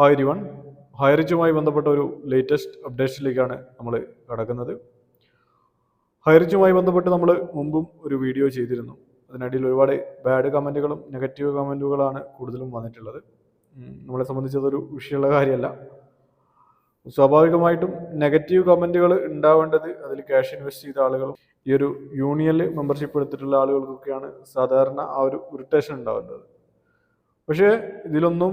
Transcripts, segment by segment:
Hi one ഹൈറിച്ചുമായി ബന്ധപ്പെട്ട ഒരു latest അപ്ഡേഷനിലേക്കാണ് നമ്മൾ കടക്കുന്നത്. ഹൈറിച്ചുമായി ബന്ധപ്പെട്ട് നമ്മൾ മുമ്പും ഒരു വീഡിയോ ചെയ്തിരുന്നു. അതിനിടയിൽ ഒരുപാട് ബാഡ് കമന്റുകളും നെഗറ്റീവ് കമന്റുകളാണ് കൂടുതലും വന്നിട്ടുള്ളത്. നമ്മളെ സംബന്ധിച്ചതൊരു വിഷയമുള്ള കാര്യമല്ല. സ്വാഭാവികമായിട്ടും നെഗറ്റീവ് കമന്റുകൾ ഉണ്ടാവേണ്ടത് അതിൽ ക്യാഷ് ഇൻവെസ്റ്റ് ചെയ്ത ആളുകളും ഈ ഒരു യൂണിയനിൽ മെമ്പർഷിപ്പ് എടുത്തിട്ടുള്ള ആളുകൾക്കൊക്കെയാണ് സാധാരണ ആ ഒരു ഇറിറ്റേഷൻ ഉണ്ടാവേണ്ടത്. പക്ഷേ ഇതിലൊന്നും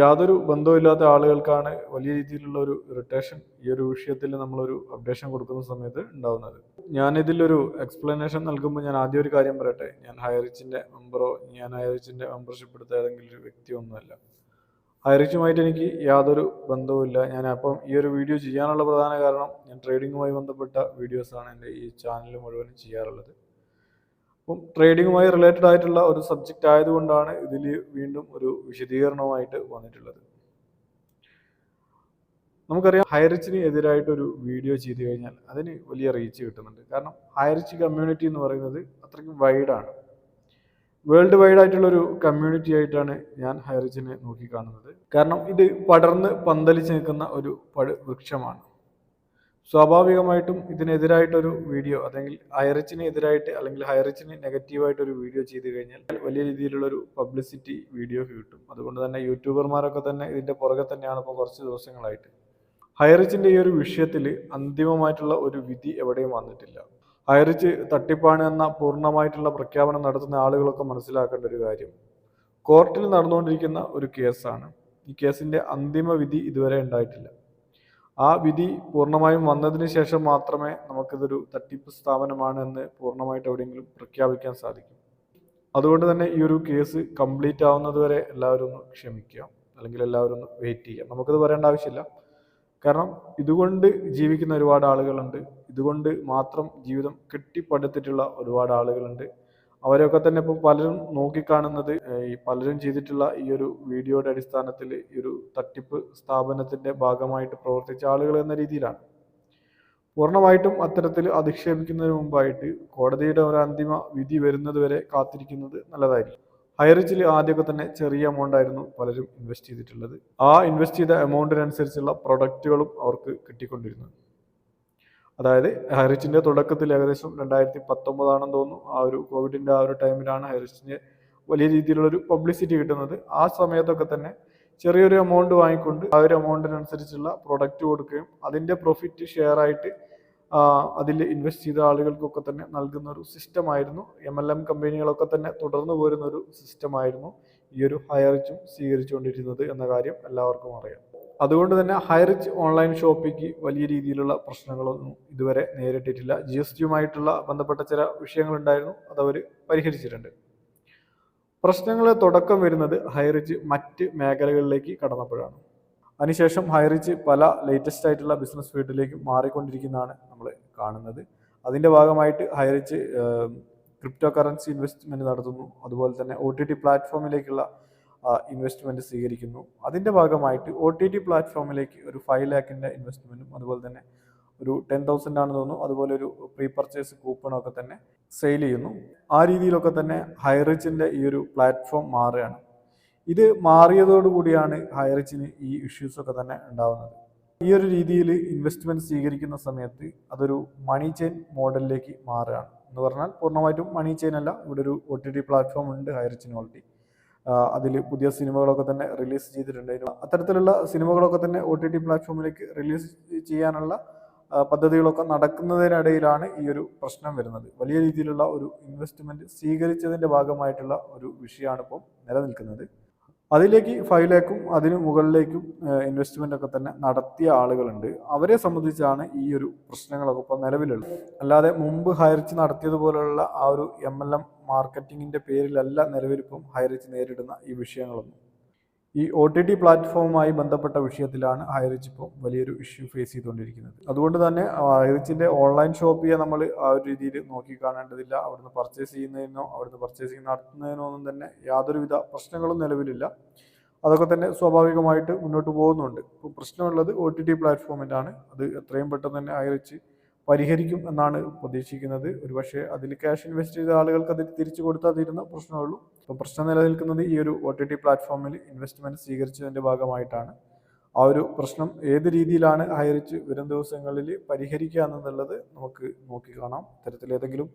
യാതൊരു ബന്ധവുമില്ലാത്ത ആളുകൾക്കാണ് വലിയ രീതിയിലുള്ള ഒരു ഇറിറ്റേഷൻ ഈ ഒരു വിഷയത്തിൽ നമ്മളൊരു അപ്ഡേഷൻ കൊടുക്കുന്ന സമയത്ത് ഉണ്ടാവുന്നത്. ഞാനിതിലൊരു എക്സ്പ്ലനേഷൻ നൽകുമ്പോൾ ഞാൻ ആദ്യം ഒരു കാര്യം പറയട്ടെ. ഞാൻ ഹയറിച്ചിന്റെ മെമ്പറോ ഞാൻ ഹയറിച്ചിന്റെ മെമ്പർഷിപ്പ് എടുത്ത ഏതെങ്കിലും ഒരു വ്യക്തി ഒന്നുമല്ല. ഹൈറിച്ചുമായിട്ട് എനിക്ക് യാതൊരു ബന്ധവുമില്ല. ഞാൻ അപ്പം ഈ ഒരു വീഡിയോ ചെയ്യാനുള്ള പ്രധാന കാരണം ഞാൻ ട്രേഡിങ്ങുമായി ബന്ധപ്പെട്ട വീഡിയോസാണ് എന്റെ ഈ ചാനൽ മുഴുവനും ചെയ്യാറുള്ളത്. അപ്പം ട്രേഡിങ്ങുമായി റിലേറ്റഡ് ആയിട്ടുള്ള ഒരു സബ്ജക്റ്റ് ആയതുകൊണ്ടാണ് ഇതിൽ വീണ്ടും ഒരു വിശദീകരണവുമായിട്ട് വന്നിട്ടുള്ളത്. നമുക്കറിയാം ഹൈറിച്ചിന് എതിരായിട്ടൊരു വീഡിയോ ചെയ്തു കഴിഞ്ഞാൽ അതിന് വലിയ റീച്ച് കിട്ടുന്നുണ്ട്. കാരണം ഹൈറിച്ച് കമ്മ്യൂണിറ്റി എന്ന് പറയുന്നത് അത്രയ്ക്കും വൈഡാണ് വേൾഡ് വൈഡ് ആയിട്ടുള്ള ഒരു കമ്മ്യൂണിറ്റി ആയിട്ടാണ് ഞാൻ ഹൈറിച്ചിനെ നോക്കിക്കാണുന്നത്. കാരണം ഇത് പടർന്ന് പന്തലിച്ച് നിൽക്കുന്ന ഒരു വൃക്ഷമാണ്. സ്വാഭാവികമായിട്ടും ഇതിനെതിരായിട്ടൊരു വീഡിയോ അല്ലെങ്കിൽ ഹൈറിച്ചിന് എതിരായിട്ട് അല്ലെങ്കിൽ ഹൈറിച്ചിന് നെഗറ്റീവായിട്ട് ഒരു വീഡിയോ ചെയ്തു കഴിഞ്ഞാൽ വലിയ രീതിയിലുള്ളൊരു പബ്ലിസിറ്റി വീഡിയോ കിട്ടും. അതുകൊണ്ട് തന്നെ യൂട്യൂബർമാരൊക്കെ തന്നെ ഇതിന്റെ പുറകെ തന്നെയാണ് ഇപ്പോൾ കുറച്ച് ദിവസങ്ങളായിട്ട്. ഹൈറിച്ചിന്റെ ഈ ഒരു വിഷയത്തിൽ അന്തിമമായിട്ടുള്ള ഒരു വിധി എവിടെയും വന്നിട്ടില്ല. ഹൈറിച്ച് തട്ടിപ്പാണ് എന്ന പൂർണമായിട്ടുള്ള പ്രഖ്യാപനം നടത്തുന്ന ആളുകളൊക്കെ മനസ്സിലാക്കേണ്ട ഒരു കാര്യം. കോർട്ടിൽ നടന്നുകൊണ്ടിരിക്കുന്ന ഒരു കേസാണ് ഈ കേസിന്റെ അന്തിമ വിധി ഇതുവരെ ഉണ്ടായിട്ടില്ല. ആ വിധി പൂർണമായും വന്നതിന് ശേഷം മാത്രമേ നമുക്കിതൊരു തട്ടിപ്പ് സ്ഥാപനമാണ് എന്ന് പൂർണമായിട്ട് എവിടെയെങ്കിലും പ്രഖ്യാപിക്കാൻ സാധിക്കും. അതുകൊണ്ട് തന്നെ ഈ ഒരു കേസ് കംപ്ലീറ്റ് ആവുന്നത് വരെ എല്ലാവരും ഒന്ന് ക്ഷമിക്കുക. അല്ലെങ്കിൽ എല്ലാവരും ഒന്ന് വെയിറ്റ് ചെയ്യുക. നമുക്കത് പറയേണ്ട ആവശ്യമില്ല. കാരണം ഇതുകൊണ്ട് ജീവിക്കുന്ന ഒരുപാട് ആളുകളുണ്ട്. ഇതുകൊണ്ട് മാത്രം ജീവിതം കെട്ടിപ്പടുത്തിട്ടുള്ള ഒരുപാട് ആളുകളുണ്ട്. അവരൊക്കെ തന്നെ ഇപ്പോൾ പലരും നോക്കിക്കാണുന്നത് ഈ പലരും ചെയ്തിട്ടുള്ള ഈ ഒരു വീഡിയോയുടെ അടിസ്ഥാനത്തിൽ ഈ ഒരു തട്ടിപ്പ് സ്ഥാപനത്തിന്റെ ഭാഗമായിട്ട് പ്രവർത്തിച്ച ആളുകൾ എന്ന രീതിയിലാണ്. പൂർണമായിട്ടും അത്തരത്തിൽ അധിക്ഷേപിക്കുന്നതിന് മുമ്പായിട്ട് കോടതിയുടെ ഒരു അന്തിമ വിധി വരുന്നത് വരെ കാത്തിരിക്കുന്നത് നല്ലതായിരിക്കും. ഹൈറിച്ചിൽ ആദ്യമൊക്കെ തന്നെ ചെറിയ എമൗണ്ട് ആയിരുന്നു പലരും ഇൻവെസ്റ്റ് ചെയ്തിട്ടുള്ളത്. ആ ഇൻവെസ്റ്റ് ചെയ്ത എമൗണ്ടിനനുസരിച്ചുള്ള പ്രൊഡക്റ്റുകളും അവർക്ക് കിട്ടിക്കൊണ്ടിരുന്നത്. അതായത് ഹൈറിച്ചിന്റെ തുടക്കത്തിൽ ഏകദേശം രണ്ടായിരത്തി പത്തൊമ്പതാണെന്ന് തോന്നുന്നു. ആ ഒരു കോവിഡിന്റെ ആ ഒരു ടൈമിലാണ് ഹൈറിച്ചിന് വലിയ രീതിയിലുള്ളൊരു പബ്ലിസിറ്റി കിട്ടുന്നത്. ആ സമയത്തൊക്കെ തന്നെ ചെറിയൊരു എമൗണ്ട് വാങ്ങിക്കൊണ്ട് ആ ഒരു എമൗണ്ടിനനുസരിച്ചുള്ള പ്രൊഡക്റ്റ് കൊടുക്കുകയും അതിന്റെ പ്രോഫിറ്റ് ഷെയർ ആയിട്ട് അതിൽ ഇൻവെസ്റ്റ് ചെയ്ത ആളുകൾക്കൊക്കെ തന്നെ നൽകുന്ന ഒരു സിസ്റ്റമായിരുന്നു എം എൽ എം കമ്പനികളൊക്കെ തന്നെ തുടർന്നു പോരുന്ന ഒരു സിസ്റ്റമായിരുന്നു ഈ ഒരു ഹയറിച്ചും സ്വീകരിച്ചുകൊണ്ടിരുന്നത് എന്ന കാര്യം എല്ലാവർക്കും അറിയാം. അതുകൊണ്ട് തന്നെ ഹൈറിച്ച് ഓൺലൈൻ ഷോപ്പിക്ക് വലിയ രീതിയിലുള്ള പ്രശ്നങ്ങളൊന്നും ഇതുവരെ നേരിട്ടിട്ടില്ല. ജി എസ് ടിയുമായിട്ടുള്ള ബന്ധപ്പെട്ട ചില വിഷയങ്ങളുണ്ടായിരുന്നു അത് അവർ പരിഹരിച്ചിട്ടുണ്ട്. പ്രശ്നങ്ങൾ തുടക്കം വരുന്നത് ഹൈറിച്ച് മറ്റ് മേഖലകളിലേക്ക് കടന്നപ്പോഴാണ്. അതിനുശേഷം ഹൈറിച്ച് പല ലേറ്റസ്റ്റ് ആയിട്ടുള്ള ബിസിനസ് ഫീൽഡിലേക്ക് മാറിക്കൊണ്ടിരിക്കുന്നതാണ് നമ്മൾ കാണുന്നത്. അതിന്റെ ഭാഗമായിട്ട് ഹൈറിച്ച് ക്രിപ്റ്റോ കറൻസി ഇൻവെസ്റ്റ്മെന്റ് നടത്തുന്നു. അതുപോലെ തന്നെ ഒ ടി ടി പ്ലാറ്റ്ഫോമിലേക്കുള്ള ഇൻവെസ്റ്റ്മെന്റ് സ്വീകരിക്കുന്നു. അതിന്റെ ഭാഗമായിട്ട് ഒ ടി ടി പ്ലാറ്റ്ഫോമിലേക്ക് ഒരു ഫൈവ് ലാക്കിന്റെ ഇൻവെസ്റ്റ്മെന്റും അതുപോലെ തന്നെ ഒരു ടെൻ തൗസൻഡ് ആണെന്ന് തോന്നുന്നു. അതുപോലെ ഒരു പ്രീ പർച്ചേസ് കൂപ്പണൊക്കെ തന്നെ സെയിൽ ചെയ്യുന്നു. ആ രീതിയിലൊക്കെ തന്നെ ഹൈറിച്ചിന്റെ ഈ ഒരു പ്ലാറ്റ്ഫോം മാറുകയാണ്. ഇത് മാറിയതോടുകൂടിയാണ് ഹൈറിച്ചിന് ഈ ഇഷ്യൂസൊക്കെ തന്നെ ഉണ്ടാകുന്നത് ഈ ഒരു രീതിയിൽ ഇൻവെസ്റ്റ്മെന്റ് സ്വീകരിക്കുന്ന സമയത്ത് അതൊരു മണി ചെയിൻ മോഡലിലേക്ക് മാറുകയാണ്. എന്ന് പറഞ്ഞാൽ പൂർണമായിട്ടും മണി ചെയിൻ അല്ല. ഇവിടെ ഒരു ഒ ടി ടി പ്ലാറ്റ്ഫോം ഉണ്ട് ഹൈറിച്ചിന് ഓൾറെഡി അതിൽ പുതിയ സിനിമകളൊക്കെ തന്നെ റിലീസ് ചെയ്തിട്ടുണ്ട് അത്തരത്തിലുള്ള സിനിമകളൊക്കെ തന്നെ ഒ ടി ടി പ്ലാറ്റ്ഫോമിലേക്ക് റിലീസ് ചെയ്യാനുള്ള പദ്ധതികളൊക്കെ നടക്കുന്നതിനിടയിലാണ് ഈ ഒരു പ്രശ്നം വരുന്നത്. വലിയ രീതിയിലുള്ള ഒരു ഇൻവെസ്റ്റ്മെന്റ് സ്വീകരിച്ചതിന്റെ ഭാഗമായിട്ടുള്ള ഒരു വിഷയമാണ് ഇപ്പോൾ നിലനിൽക്കുന്നത്. അതിലേക്ക് ഫൈവ് ലാക്കും അതിന് മുകളിലേക്കും ഇൻവെസ്റ്റ്മെന്റ് ഒക്കെ തന്നെ നടത്തിയ ആളുകളുണ്ട്. അവരെ സംബന്ധിച്ചാണ് ഈ ഒരു പ്രശ്നങ്ങളൊക്കെ ഇപ്പോൾ നിലവിലുള്ളത്. അല്ലാതെ മുമ്പ് ഹയർച്ച് നടത്തിയതുപോലുള്ള ആ ഒരു എം എൽ എം മാർക്കറ്റിങ്ങിന്റെ പേരിലല്ല നിലവിലിപ്പം ഹയർച്ച് നേരിടുന്ന ഈ വിഷയങ്ങളൊന്നും. ഈ ഒ ടി ടി പ്ലാറ്റ്ഫോമുമായി ബന്ധപ്പെട്ട വിഷയത്തിലാണ് ഹൈറിച്ച് ഇപ്പോൾ വലിയൊരു ഇഷ്യൂ ഫേസ് ചെയ്തുകൊണ്ടിരിക്കുന്നത്. അതുകൊണ്ട് തന്നെ ഹൈറിച്ചിന്റെ ഓൺലൈൻ ഷോപ്പിയെ നമ്മൾ ആ ഒരു രീതിയിൽ നോക്കി കാണേണ്ടതില്ല. അവിടുന്ന് പർച്ചേസ് ചെയ്യുന്നതിനോ അവിടുന്ന് പർച്ചേസിങ് നടത്തുന്നതിനോ ഒന്നും തന്നെ യാതൊരുവിധ പ്രശ്നങ്ങളും നിലവിലില്ല. അതൊക്കെ തന്നെ സ്വാഭാവികമായിട്ട് മുന്നോട്ട് പോകുന്നുണ്ട്. ഇപ്പോൾ പ്രശ്നമുള്ളത് ഒ ടി ടി പ്ലാറ്റ്ഫോമിലാണ് അത് എത്രയും പെട്ടെന്ന് തന്നെ ഹൈറിച്ച് പരിഹരിക്കും എന്നാണ് പ്രതീക്ഷിക്കുന്നത്. ഒരുപക്ഷെ അതിൽ ക്യാഷ് ഇൻവെസ്റ്റ് ചെയ്ത ആളുകൾക്ക് അത് തിരിച്ചു കൊടുത്താൽ തീരുന്ന പ്രശ്നമുള്ളൂ. അപ്പോൾ പ്രശ്നം നിലനിൽക്കുന്നത് ഈ ഒരു ഒ ടി ടി പ്ലാറ്റ്ഫോമിൽ ഇൻവെസ്റ്റ്മെന്റ് സ്വീകരിച്ചതിന്റെ ഭാഗമായിട്ടാണ്. ആ ഒരു പ്രശ്നം ഏത് രീതിയിലാണ് ഹയറിച്ച് വരും ദിവസങ്ങളിൽ പരിഹരിക്കുക എന്നുള്ളത് നമുക്ക് നോക്കി കാണാം. ഇത്തരത്തിൽ ഏതെങ്കിലും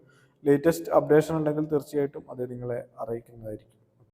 ലേറ്റസ്റ്റ് അപ്ഡേഷൻ ഉണ്ടെങ്കിൽ തീർച്ചയായിട്ടും അത് നിങ്ങളെ അറിയിക്കുന്നതായിരിക്കും.